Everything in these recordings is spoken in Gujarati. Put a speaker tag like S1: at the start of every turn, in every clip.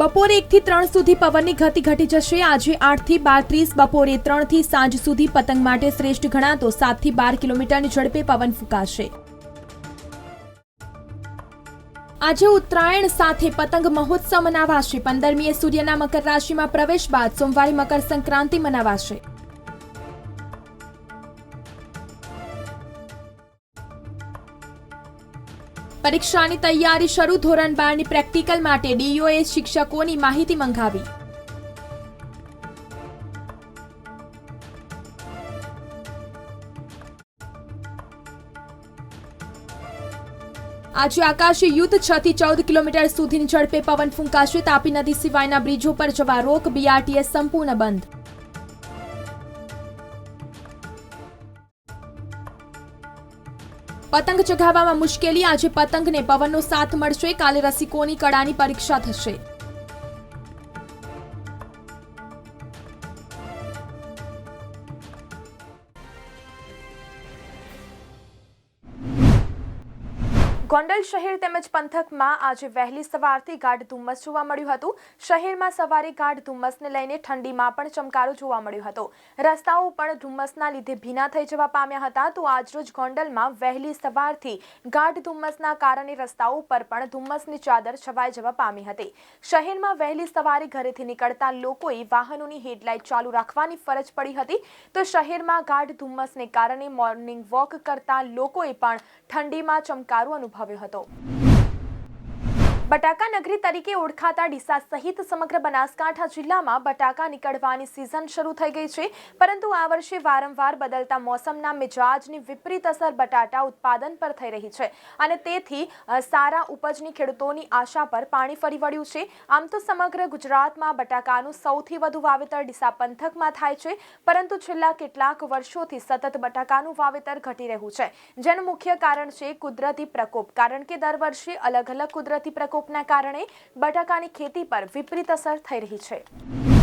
S1: બપોરે એકથી ત્રણ સુધી પવનની ગતિ ઘટી જશે. આજે આઠથી બાર ત્રીસ બપોરે ત્રણથી સાંજ સુધી પતંગ માટે શ્રેષ્ઠ ગણાતો સાતથી બાર કિલોમીટરની ઝડપે પવન ફૂંકાશે. આજે ઉત્તરાયણ સાથે પતંગ મહોત્સવ મનાવાશે. પંદરમીએ સૂર્યના મકર રાશિમાં પ્રવેશ બાદ સોમવારે મકર સંક્રાંતિ મનાવાશે. પરીક્ષાની તૈયારી શરૂ ધોરણ બારની પ્રેક્ટિકલ માટે ડીઓએ શિક્ષકોની માહિતી મંગાવી. આજે આકાશી યુદ્ધ છ થી ચૌદ કિલોમીટર સુધીની ઝડપે પવન ફૂંકાશે. તાપી નદી સિવાયના બ્રિજો પર જવા રોક બીઆરટીએસ સંપૂર્ણ બંધ. પતંગ ચગાવવામાં મુશ્કેલી. આજે પતંગને પવનનો સાથ મળશે. કાલે રસિકોની કળાની પરીક્ષા થશે. ગોંડલ શહેર તેમજ પંથકમાં આજે વહેલી સવારથી ગાઢ ધુમ્મસ જોવા મળ્યું હતું. શહેરમાં સવારે ગાઢ ધુમ્મસને લઈને ઠંડીમાં પણ ચમકારો જોવા મળ્યો હતો. રસ્તાઓ પણ ધુમ્મસના લીધે ભીના થઈ જવા પામ્યા હતા. તો આજરોજ ગોંડલમાં વહેલી સવારથી ગાઢ ધુમ્મસના કારણે રસ્તાઓ પર પણ ધુમ્મસની ચાદર છવાઈ જવા પામી હતી. શહેરમાં વહેલી સવારે ઘરેથી નીકળતા લોકોએ વાહનોની હેડલાઇટ ચાલુ રાખવાની ફરજ પડી હતી. તો શહેરમાં ગાઢ ધુમ્મસને કારણે મોર્નિંગ વોક કરતા લોકોએ પણ ઠંડીમાં ચમકારો અનુભવ્યો હતો બટાકા નગરી તરીકે ઓળખાતા ડીસા સહિત સમગ્ર બનાસકાંઠા જિલ્લામાં બટાકા નીકળવાની સિઝન શરૂ થઈ ગઈ છે. પરંતુ આ વર્ષે વારંવાર બદલતા મોસમના મિજાજની વિપરીત અસર બટાટા ઉત્પાદન પર થઈ રહી છે અને તેથી સારા ઉપજની ખેડૂતોની આશા પર પાણી ફરી વળ્યું છે. આમ તો સમગ્ર ગુજરાતમાં બટાકાનું સૌથી વધુ વાવેતર ડીસા પંથકમાં થાય છે, પરંતુ છેલ્લા કેટલાક વર્ષોથી સતત બટાકાનું વાવેતર ઘટી રહ્યું છે. જેનું મુખ્ય કારણ છે કુદરતી પ્રકોપ, કારણ કે દર વર્ષે અલગ અલગ કુદરતી પ્રકોપના કારણે બટાકાની ખેતી પર વિપરીત અસર થઈ રહી છે.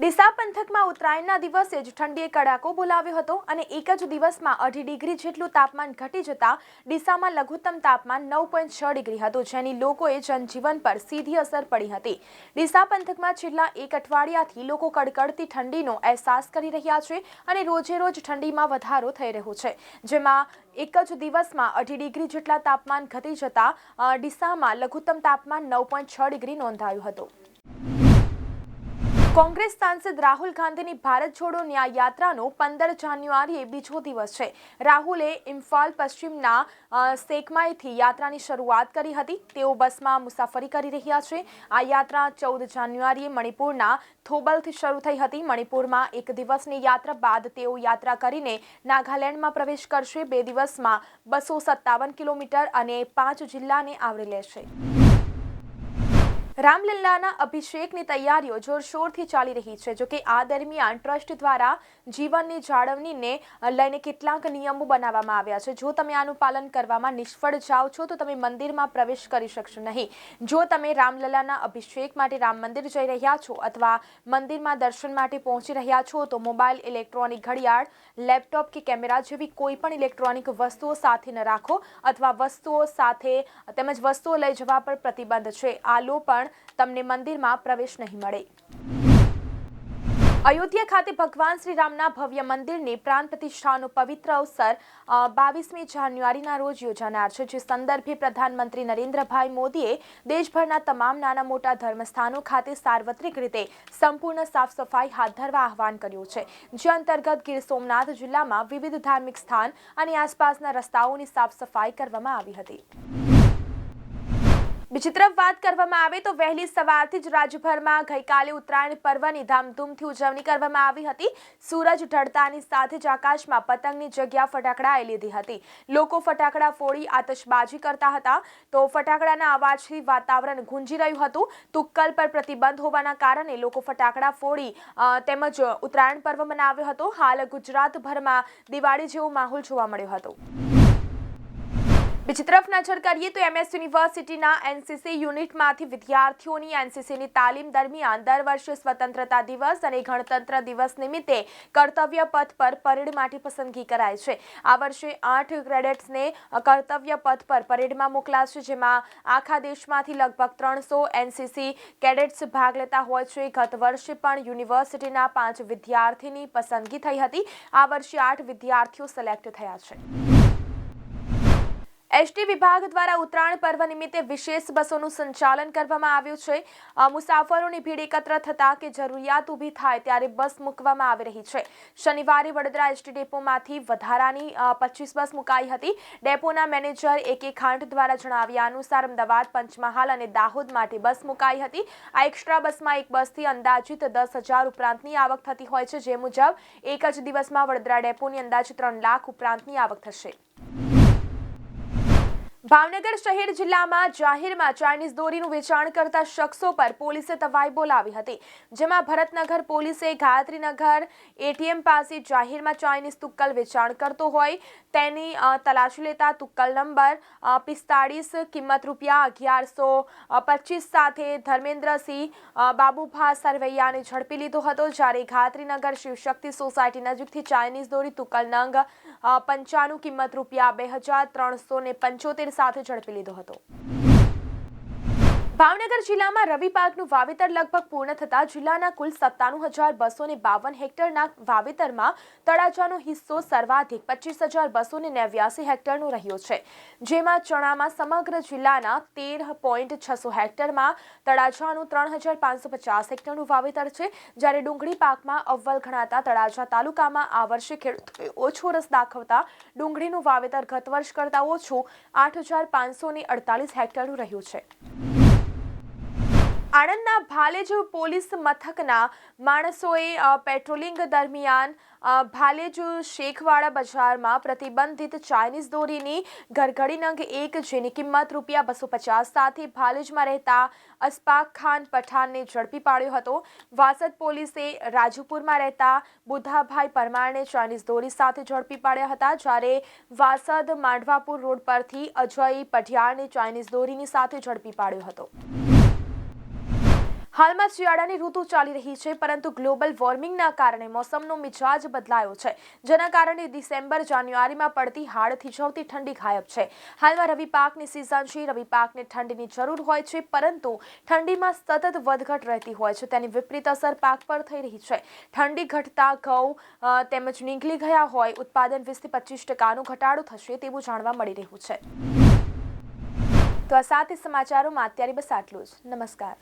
S1: ડીસા પંથકમાં ઉત્તરાયણના દિવસે જ ઠંડીએ કડાકો બોલાવ્યો હતો અને એક જ દિવસમાં અઢી ડિગ્રી જેટલું તાપમાન ઘટી જતા ડીસામાં લઘુત્તમ તાપમાન નવ પોઈન્ટ છ ડિગ્રી હતું, જેની લોકોએ જનજીવન પર સીધી અસર પડી હતી. ડીસા પંથકમાં છેલ્લા એક અઠવાડિયાથી લોકો કડકડતી ઠંડીનો અહેસાસ કરી રહ્યા છે અને રોજે રોજ ઠંડીમાં વધારો થઈ રહ્યો છે. જેમાં એક જ દિવસમાં અઢી ડિગ્રી જેટલા તાપમાન ઘટી જતા ડીસામાં લઘુત્તમ તાપમાન નવ પોઈન્ટ છ ડિગ્રી નોંધાયું હતું. કોંગ્રેસ સાંસદ રાહુલ ગાંધીની ભારત છોડો ન્યાય યાત્રાનો પંદર જાન્યુઆરીએ બીજો દિવસ છે. રાહુલે ઇમ્ફાલ પશ્ચિમના સેકમાઈથી યાત્રાની શરૂઆત કરી હતી. તેઓ બસમાં મુસાફરી કરી રહ્યા છે. આ યાત્રા ચૌદ જાન્યુઆરીએ મણિપુરના થોબલથી શરૂ થઈ હતી. મણિપુરમાં એક દિવસની યાત્રા બાદ તેઓ યાત્રા કરીને નાગાલેન્ડમાં પ્રવેશ કરશે. બે દિવસમાં બસો સત્તાવન કિલોમીટર અને પાંચ જિલ્લાને આવરી લેશે. રામલલ્લાના અભિષેકની તૈયારીઓ જોરશોરથી ચાલી રહી છે. જોકે આ દરમિયાન ટ્રસ્ટ દ્વારા જીવનની જાળવણીને લઈને કેટલાક નિયમો બનાવવામાં આવ્યા છે. જો તમે આનું પાલન કરવામાં નિષ્ફળ જાઓ છો, તો તમે મંદિરમાં પ્રવેશ કરી શકશો નહીં. જો તમે રામલલ્લાના અભિષેક માટે રામ મંદિર જઈ રહ્યા છો અથવા મંદિરમાં દર્શન માટે પહોંચી રહ્યા છો, તો મોબાઈલ, ઇલેક્ટ્રોનિક ઘડિયાળ, લેપટોપ કે કેમેરા જેવી કોઈ પણ ઇલેક્ટ્રોનિક વસ્તુઓ સાથે ન રાખો અથવા વસ્તુઓ સાથે તેમજ વસ્તુઓ લઈ જવા પર પ્રતિબંધ છે. આલો લો પણ તમને મંદિરમાં પ્રવેશ નહીં મળે. અયોધ્યા ખાતે ભગવાન શ્રી ભવ્ય મંદિરની પ્રાણ પ્રતિષ્ઠાનો પવિત્ર અવસર બાવીસમી જાન્યુઆરીના રોજ યોજાનાર છે, જે સંદર્ભે પ્રધાનમંત્રી નરેન્દ્રભાઈ મોદીએ દેશભરના તમામ નાના મોટા ધર્મસ્થાનો ખાતે સાર્વત્રિક રીતે સંપૂર્ણ સાફ સફાઈ હાથ ધરવા આહવાન કર્યું છે. જે અંતર્ગત ગીર સોમનાથ જિલ્લામાં વિવિધ ધાર્મિક સ્થાન અને આસપાસના રસ્તાઓની સાફ સફાઈ કરવામાં આવી હતી. બીજી તરફ વાત કરવામાં આવે તો વહેલી સવારથી જ રાજ્યભરમાં ગઈકાલે ઉત્તરાયણ પર્વની ધામધૂમથી ઉજવણી કરવામાં આવી હતી. સૂરજ ઢળતાની સાથે જ આકાશમાં પતંગની જગ્યા ફટાકડાએ લીધી હતી. લોકો ફટાકડા ફોડી આતશબાજી કરતા હતા. તો ફટાકડાના અવાજથી વાતાવરણ ગુંજી રહ્યું હતું. તુક્કલ પર પ્રતિબંધ હોવાના કારણે લોકો ફટાકડા ફોડી તેમજ ઉત્તરાયણ પર્વ મનાવ્યો હતો. હાલ ગુજરાતભરમાં દિવાળી જેવો માહોલ જોવા મળ્યો હતો. બીજી તરફ નજર કરીએ તો એમએસ યુનિવર્સિટીના એનસીસી યુનિટમાંથી વિદ્યાર્થીઓની એનસીસીની તાલીમ દરમિયાન દર વર્ષે સ્વતંત્રતા દિવસ અને ગણતંત્ર દિવસ નિમિત્તે કર્તવ્ય પથ પર પરેડ માટે પસંદગી કરાય છે. આ વર્ષે આઠ ક્રેડેટ્સને કર્તવ્ય પથ પર પરેડમાં મોકલાશે, જેમાં આખા દેશમાંથી લગભગ ત્રણસો એનસીસી કેડેટ્સ ભાગ લેતા હોય છે. ગત વર્ષે પણ યુનિવર્સિટીના પાંચ વિદ્યાર્થીની પસંદગી થઈ હતી. આ વર્ષે આઠ વિદ્યાર્થીઓ સિલેક્ટ થયા છે. એસટી વિભાગ દ્વારા ઉત્તરાયણ પર્વ નિમિત્તે વિશેષ બસોનું સંચાલન કરવામાં આવ્યું છે. મુસાફરોની ભીડ એકત્ર થતા કે જરૂરિયાત ઊભી થાય ત્યારે બસ મૂકવામાં આવી રહી છે. શનિવારે વડોદરા એસટી ડેપોમાંથી વધારાની પચીસ બસ મુકાઈ હતી. ડેપોના મેનેજર એ કે ખાંટ દ્વારા જણાવ્યા અનુસાર અમદાવાદ, પંચમહાલ અને દાહોદ માટે બસ મુકાઈ હતી. આ એક્સ્ટ્રા બસમાં એક બસથી અંદાજિત દસ હજાર ઉપરાંતની આવક થતી હોય છે. જે મુજબ એક જ દિવસમાં વડોદરા ડેપોની અંદાજિત ત્રણ લાખ ઉપરાંતની આવક થશે. ભાવનગર શહેર જિલ્લામાં જાહેરમાં ચાઇનીઝ દોરીનું વેચાણ કરતા શખ્સો પર પોલીસે તવાઈ બોલાવી હતી, જેમાં ભરતનગર પોલીસે ગાયત્રીનગર એટીએમ પાસે જાહેરમાં ચાઇનીઝ તુક્કલ વેચાણ કરતો હોય તેની તલાશી લેતા તુક્કલ નંબર પિસ્તાળીસ, કિંમત રૂપિયા અગિયારસો પચીસ સાથે ધર્મેન્દ્રસિંહ બાબુભા સરવૈયાને ઝડપી લીધો હતો. જ્યારે ઘાત્રીનગર શિવશક્તિ સોસાયટી નજીકથી ચાઇનીઝ દોરી તુક્કલ નંગ પંચાણું કિંમત રૂપિયા બે હજાર ત્રણસો ને પંચોતેર સાથે ઝડપી લીધો હતો. ભાવનગર જિલ્લામાં રવિ પાકનું વાવેતર લગભગ પૂર્ણ થતા જિલ્લાના કુલ સત્તાણું હજાર બસો ને બાવન હેક્ટરના વાવેતરમાં તળાજાનો હિસ્સો સર્વાધિક પચીસ હજાર બસો ને નેવ્યાસી હેક્ટરનો રહ્યો છે. જેમાં ચણામાં સમગ્ર જિલ્લાના તેર પોઈન્ટ છસો હેક્ટરમાં તળાજાનું ત્રણ હજાર પાંચસો પચાસ હેક્ટરનું વાવેતર છે. જ્યારે ડુંગળી પાકમાં અવ્વલ ગણાતા તળાજા તાલુકામાં આ વર્ષે ખેડૂતોએ ઓછો રસ દાખવતા ડુંગળીનું વાવેતર ગત વર્ષ કરતાં ઓછું આઠ હજાર પાંચસો ને અડતાલીસ હેક્ટરનું રહ્યું છે. આણંદના ભાલેજ પોલીસ મથકના માણસોએ પેટ્રોલિંગ દરમિયાન ભાલેજ શેખવાડા બજારમાં પ્રતિબંધિત ચાઇનીઝ દોરીની ઘરઘડી નંગ એક, જેની કિંમત રૂપિયા બસો પચાસ સાથે ભાલેજમાં રહેતા અસ્પાક ખાન પઠાણને ઝડપી પાડ્યો હતો. વાસદ પોલીસે રાજુપુરમાં રહેતા બુધાભાઈ પરમારને ચાઇનીઝ દોરી સાથે ઝડપી પાડ્યા હતા, જ્યારે વાસદ માંડવાપુર રોડ પરથી અજય પઢિયારને ચાઇનીઝ દોરીની સાથે ઝડપી પાડ્યો હતો. હાલમાં શિયાળાની ઋતુ ચાલી રહી છે, પરંતુ ગ્લોબલ વોર્મિંગના કારણે મોસમનો મિજાજ બદલાયો છે. જેના કારણે ડિસેમ્બર, જાન્યુઆરીમાં પડતી હાડ થીજવતી ઠંડી ગાયબ છે. હાલમાં રવિ પાકની સિઝન છે, રવિ પાકને ઠંડીની જરૂર હોય છે, પરંતુ ઠંડીમાં સતત વધઘટ રહેતી હોય છે. તેની વિપરીત અસર પાક પર થઈ રહી છે. ઠંડી ઘટતા ઘઉં તેમજ નીકળી ગયા હોય, ઉત્પાદન વીસથી પચીસ ટકાનો ઘટાડો થશે તેવું જાણવા મળી રહ્યું છે. તો આ સાથે સમાચારોમાં અત્યારે બસ આટલું જ. નમસ્કાર.